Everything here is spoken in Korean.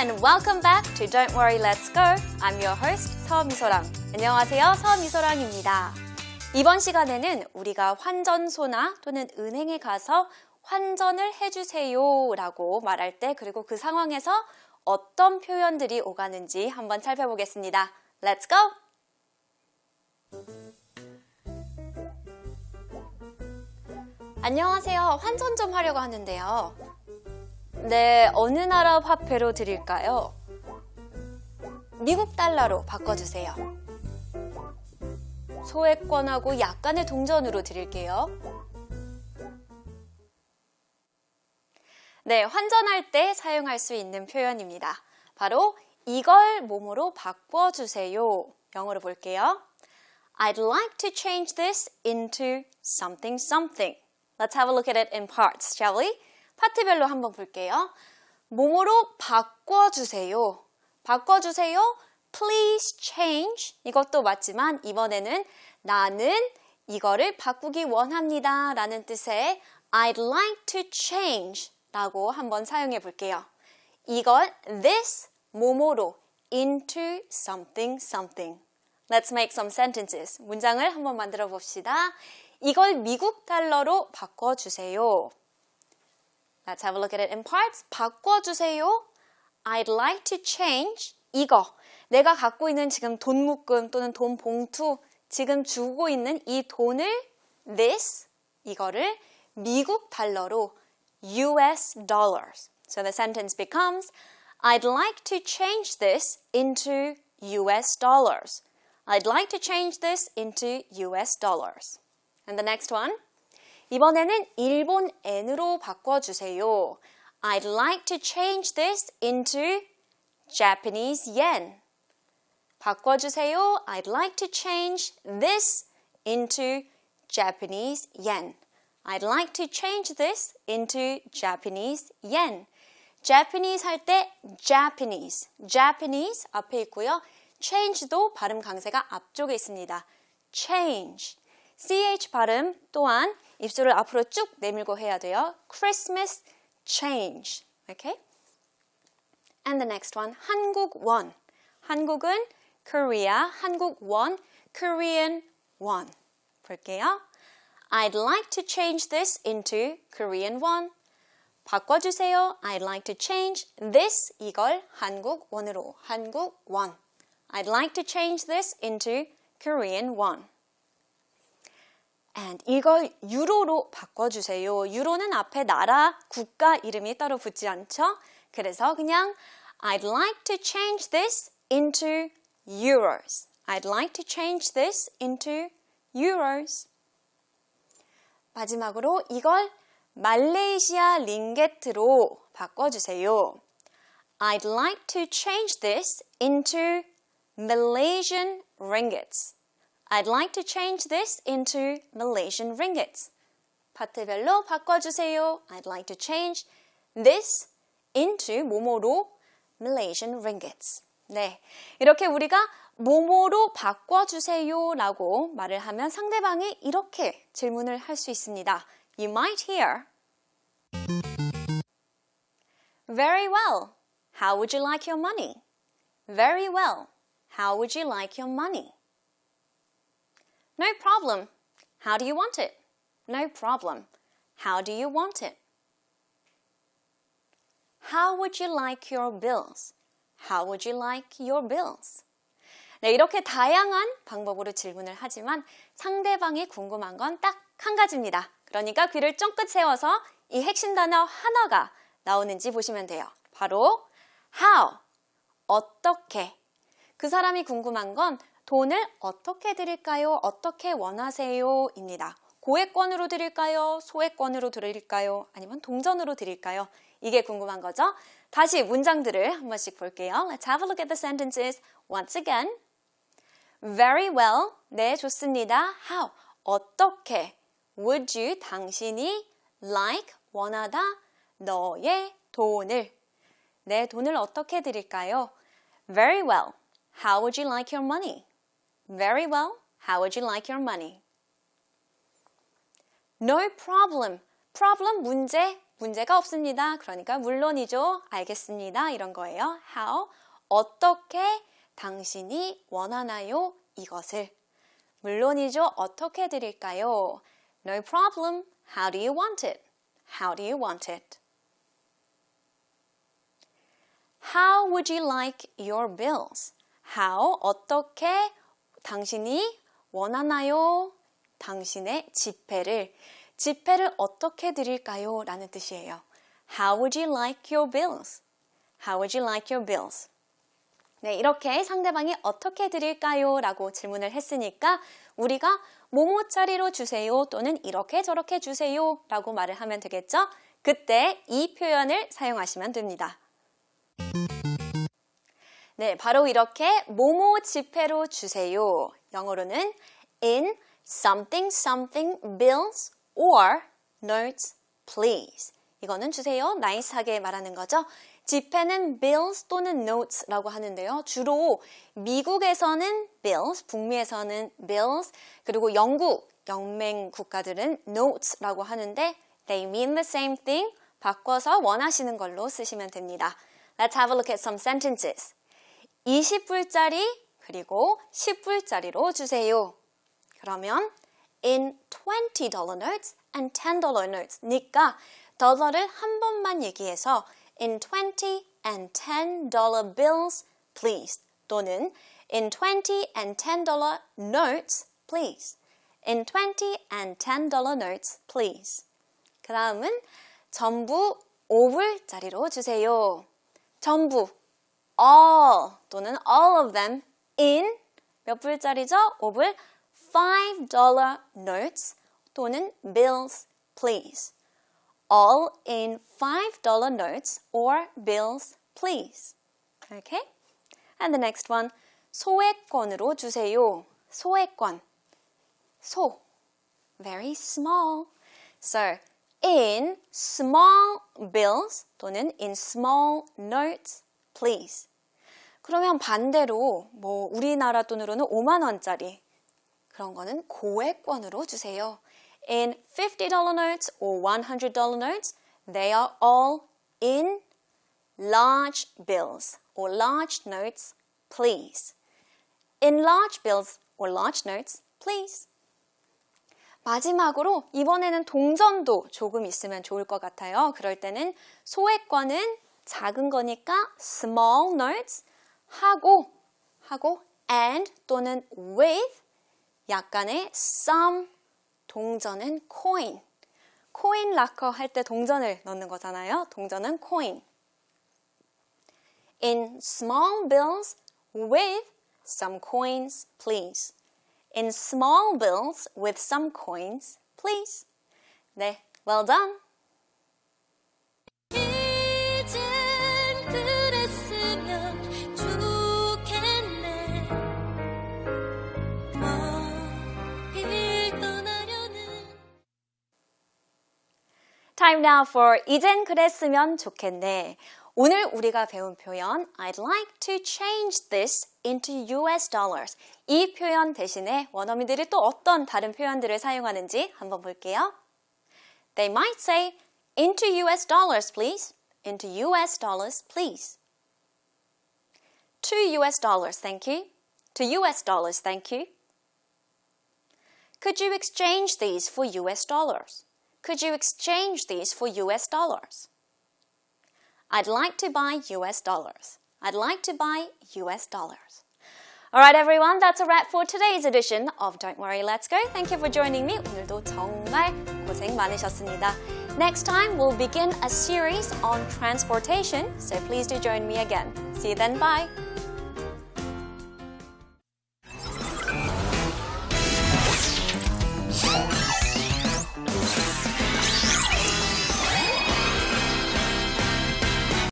And welcome back to Don't Worry Let's Go. I'm your host 서미소랑. 안녕하세요. 서미소랑입니다. 이번 시간에는 우리가 환전소나 또는 은행에 가서 환전을 해주세요 라고 말할 때 그리고 그 상황에서 어떤 표현들이 오가는지 한번 살펴보겠습니다. Let's go! 안녕하세요. 환전 좀 하려고 하는데요. 네, 어느 나라 화폐로 드릴까요? 미국 달러로 바꿔주세요. 소액권하고 약간의 동전으로 드릴게요. 네, 환전할 때 사용할 수 있는 표현입니다. 바로 이걸 몸으로 바꿔주세요. 영어로 볼게요. I'd like to change this into something something. Let's have a look at it in parts, shall we? 파트별로 한번 볼게요. 몸으로 바꿔주세요. 바꿔주세요. Please change. 이것도 맞지만 이번에는 나는 이거를 바꾸기 원합니다. 라는 뜻의 I'd like to change 라고 한번 사용해 볼게요. 이걸 this 뭐뭐로 into something something. Let's make some sentences. 문장을 한번 만들어 봅시다. 이걸 미국 달러로 바꿔주세요. Let's have a look at it in parts. 바꿔주세요. I'd like to change 이거. 내가 갖고 있는 지금 돈 묶음 또는 돈 봉투 지금 주고 있는 이 돈을 this 이거를 미국 달러로 US dollars. So the sentence becomes I'd like to change this into US dollars. I'd like to change this into US dollars. And the next one. 이번에는 일본 엔으로 바꿔주세요. I'd like to change this into Japanese yen. 바꿔주세요. I'd like to change this into Japanese yen. I'd like to change this into Japanese yen. Japanese 할 때 Japanese, Japanese 앞에 있고요. change도 발음 강세가 앞쪽에 있습니다. change. ch 발음 또한 입술을 앞으로 쭉 내밀고 해야 돼요. Christmas change. Okay? And the next one, 한국 원. 한국은 Korea, 한국 원, Korean won. 볼게요. I'd like to change this into Korean won. 바꿔주세요. I'd like to change this 이걸 한국 원으로 한국 원. I'd like to change this into Korean won. And 이걸 유로로 바꿔주세요. 유로는 앞에 나라, 국가 이름이 따로 붙지 않죠? 그래서 그냥 I'd like to change this into euros. I'd like to change this into euros. 마지막으로 이걸 말레이시아 링게트로 바꿔주세요. I'd like to change this into Malaysian ringgits. I'd like to change this into Malaysian ringgits. 파트별로 바꿔주세요. I'd like to change this into 모모로 Malaysian ringgits. 네. 이렇게 우리가 모모로 바꿔주세요 라고 말을 하면 상대방이 이렇게 질문을 할 수 있습니다. You might hear Very well. How would you like your money? Very well. How would you like your money? No problem. How do you want it? No problem. How do you want it? How would you like your bills? How would you like your bills? 네, 이렇게 다양한 방법으로 질문을 하지만 상대방이 궁금한 건 딱 한 가지입니다. 그러니까 귀를 쫑긋 세워서 이 핵심 단어 하나가 나오는지 보시면 돼요. 바로 how, 어떻게. 그 사람이 궁금한 건 돈을 어떻게 드릴까요? 어떻게 원하세요? 입니다. 고액권으로 드릴까요? 소액권으로 드릴까요? 아니면 동전으로 드릴까요? 이게 궁금한 거죠? 다시 문장들을 한 번씩 볼게요. Let's have a look at the sentences once again. Very well. 네, 좋습니다. How? 어떻게? Would you? 당신이 like? 원하다? 너의 돈을. 내 돈을 어떻게 드릴까요? Very well. How would you like your money? Very well. How would you like your money? No problem. problem 문제, 문제가 없습니다. 그러니까 물론이죠. 알겠습니다. 이런 거예요. How 어떻게 당신이 원하나요? 이것을 물론이죠. 어떻게 드릴까요? No problem. How do you want it? How do you want it? How would you like your bills? How 어떻게 당신이 원하나요? 당신의 지폐를 지폐를 어떻게 드릴까요? 라는 뜻이에요. How would you like your bills? How would you like your bills? 네, 이렇게 상대방이 어떻게 드릴까요? 라고 질문을 했으니까 우리가 뭐뭐짜리로 주세요 또는 이렇게 저렇게 주세요 라고 말을 하면 되겠죠? 그때 이 표현을 사용하시면 됩니다. 네, 바로 이렇게 뭐뭐 지폐로 주세요. 영어로는 in something something bills or notes please. 이거는 주세요. 나이스하게 말하는 거죠. 지폐는 bills 또는 notes라고 하는데요. 주로 미국에서는 bills, 북미에서는 bills, 그리고 영국, 영맹 국가들은 notes라고 하는데 they mean the same thing. 바꿔서 원하시는 걸로 쓰시면 됩니다. Let's have a look at some sentences. 20불짜리 그리고 10불짜리로 주세요. 그러면 in $20 notes and $10 notes 니까 달러를 한 번만 얘기해서 in 20 and $10 bills please 또는 in 20 and $10 notes please in 20 and $10 notes please 그 다음은 전부 5불짜리로 주세요. 전부 all 또는 all of them in 몇 불짜리죠? 5불 $5 notes 또는 bills please. All in $5 notes or bills please. Okay? And the next one. 소액권으로 주세요. 소액권. 소. Very small. So, in small bills 또는 in small notes, please. 그러면 반대로 뭐 우리나라 돈으로는 5만 원짜리 그런 거는 고액권으로 주세요. In $50 notes or $100 notes, they are all in large bills or large notes, please. In large bills or large notes, please. 마지막으로 이번에는 동전도 조금 있으면 좋을 것 같아요. 그럴 때는 소액권은 작은 거니까 small notes 하고 하고 and 또는 with 약간의 some 동전은 coin. 코인 락커 할 때 동전을 넣는 거잖아요. 동전은 coin. In small bills with some coins, please. In small bills with some coins, please. 네, well done. Time now for 이젠 그랬으면 좋겠네. 오늘 우리가 배운 표현 I'd like to change this into US dollars. 이 표현 대신에 원어민들이 또 어떤 다른 표현들을 사용하는지 한번 볼게요. They might say into US dollars, please. Into US dollars, please. To US dollars, thank you. To US dollars, thank you. Could you exchange these for US dollars? Could you exchange these for US dollars? I'd like to buy US dollars. I'd like to buy US dollars. All right, everyone, that's a wrap for today's edition of Don't Worry, Let's Go. Thank you for joining me. 오늘도 정말 고생 많으셨습니다. Next time, we'll begin a series on transportation, so please do join me again. See you then, bye.